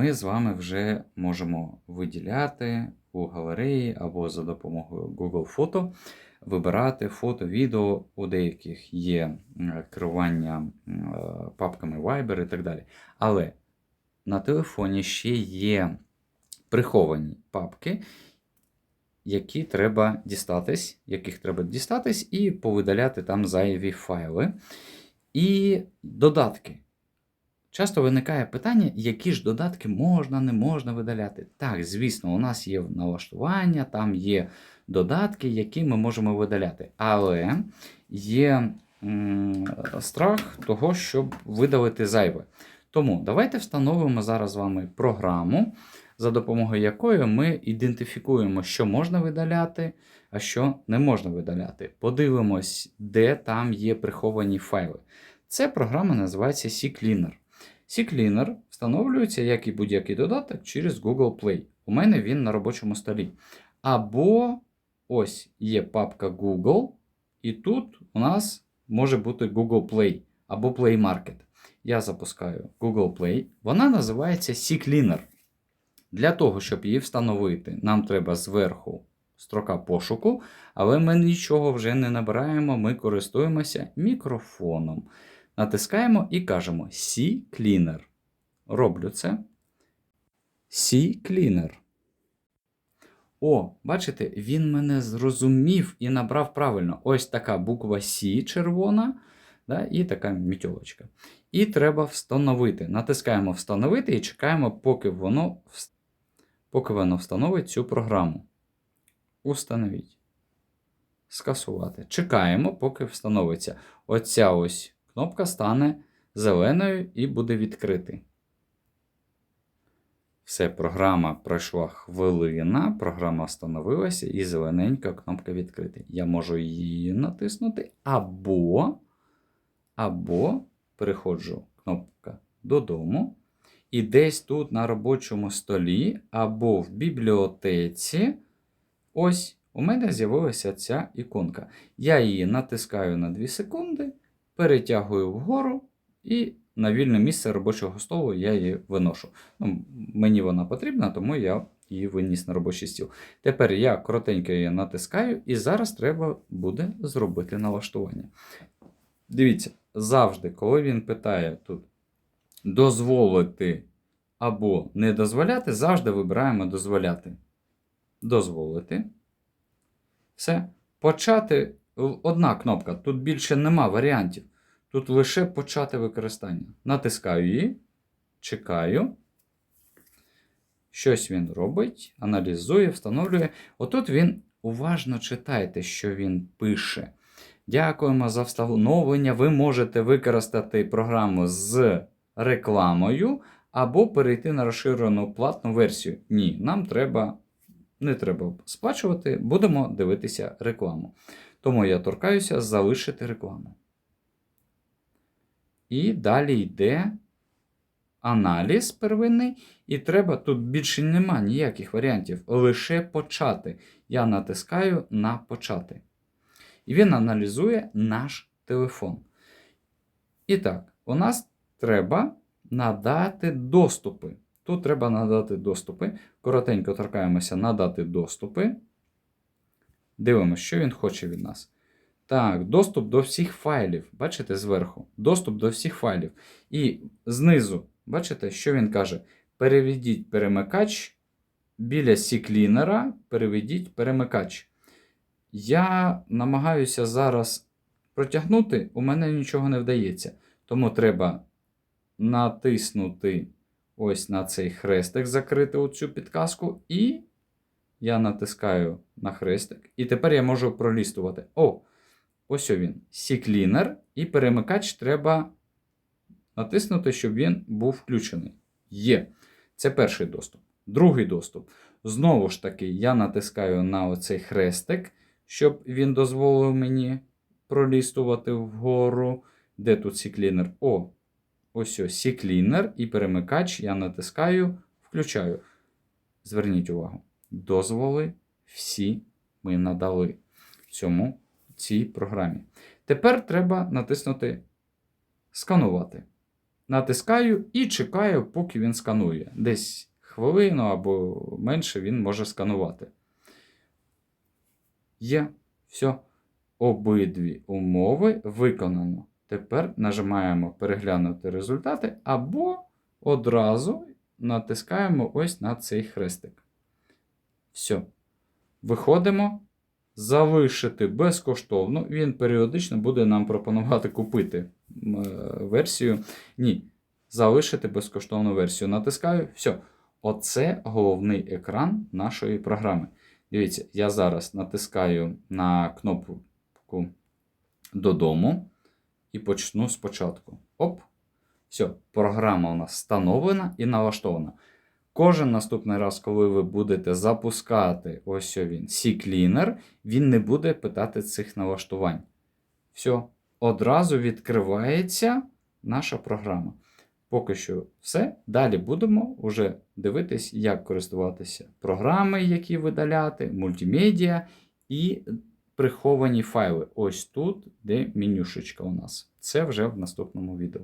Ми з вами вже можемо виділяти у галереї або за допомогою Google Фото, вибирати фото, відео. У деяких є керування е, папками Viber і так далі. Але на телефоні ще є приховані папки, які треба дістатись, яких треба дістатись і повидаляти там зайві файли. І додатки. Часто виникає питання, які ж додатки можна, не можна видаляти. Так, звісно, у нас є налаштування, там є додатки, які ми можемо видаляти. Але є м, страх того, щоб видалити зайве. Тому давайте встановимо зараз з вами програму, за допомогою якої ми ідентифікуємо, що можна видаляти, а що не можна видаляти. Подивимось, де там є приховані файли. Ця програма називається CCleaner. CCleaner встановлюється, як і будь-який додаток, через Google Play. У мене він на робочому столі. Або ось є папка Google, і тут у нас може бути Google Play або Play Market. Я запускаю Google Play. Вона називається CCleaner. Для того, щоб її встановити, нам треба зверху строка пошуку, але ми нічого вже не набираємо, ми користуємося мікрофоном. Натискаємо і кажемо C-Cleaner. Роблю це. C-Cleaner. О, бачите, він мене зрозумів і набрав правильно. Ось така буква C червона, да, і така мітьолочка. І треба встановити. Натискаємо Встановити і чекаємо, поки воно, поки воно встановить цю програму. Установіть. Скасувати. Чекаємо, поки встановиться. Оця ось кнопка стане зеленою і буде відкритий. Все, програма пройшла хвилина, програма встановилася і зелененька кнопка відкрити. Я можу її натиснути, або, або переходжу кнопка додому. І десь тут на робочому столі або в бібліотеці. Ось у мене з'явилася ця іконка. Я її натискаю на 2 секунди, перетягую вгору і на вільне місце робочого столу я її виношу. Ну, мені вона потрібна, тому я її виніс на робочий стіл. Тепер я коротенько її натискаю, і зараз треба буде зробити налаштування. Дивіться, завжди, коли він питає тут дозволити або не дозволяти, завжди вибираємо дозволяти. Дозволити. Все. Почати одна кнопка. Тут більше нема варіантів. Тут лише почати використання. Натискаю її, чекаю. Щось він робить, аналізує, встановлює. Отут він уважно читайте, що він пише. Дякуємо за встановлення. Ви можете використати програму з рекламою або перейти на розширену платну версію. Ні, нам треба, не треба сплачувати, будемо дивитися рекламу. Тому я торкаюся залишити рекламу. І далі йде аналіз первинний, і треба тут більше нема ніяких варіантів. Лише почати. Я натискаю на почати. І він аналізує наш телефон. І так, у нас треба надати доступи. Тут треба надати доступи. Коротенько торкаємося надати доступи. Дивимося, що він хоче від нас. Так, доступ до всіх файлів. Бачите зверху? Доступ до всіх файлів. І знизу, бачите, що він каже? Переведіть перемикач біля C-клінера, переведіть перемикач. Я намагаюся зараз протягнути, у мене нічого не вдається. Тому треба натиснути ось на цей хрестик, закрити оцю підказку, і я натискаю на хрестик. І тепер я можу пролістувати. О! Ось він. C-Cleaner, і перемикач треба натиснути, щоб він був включений. Є. Це перший доступ. Другий доступ. Знову ж таки, я натискаю на оцей хрестик, щоб він дозволив мені пролістувати вгору. Де тут C-Cleaner? О, ось ось C-Cleaner і перемикач я натискаю, включаю. Зверніть увагу. Дозволи всі ми надали цьому цій програмі. Тепер треба натиснути Сканувати. натискаю і чекаю, поки він сканує. Десь хвилину або менше він може сканувати. Є. Все. Обидві умови виконано. Тепер нажимаємо переглянути результати або одразу натискаємо ось на цей хрестик. Все. Виходимо. Залишити безкоштовно. Він періодично буде нам пропонувати купити е, версію. Ні. Залишити безкоштовну версію. Натискаю. Все. Оце головний екран нашої програми. Дивіться, я зараз натискаю на кнопку додому і почну спочатку. Оп. Все, програма у нас встановлена і налаштована. Кожен наступний раз, коли ви будете запускати ось він, C-Cleaner, він не буде питати цих налаштувань. Все, одразу відкривається наша програма. Поки що все. Далі будемо вже дивитись, як користуватися програми, які видаляти, мультимедіа і приховані файли. Ось тут, де менюшечка у нас. Це вже в наступному відео.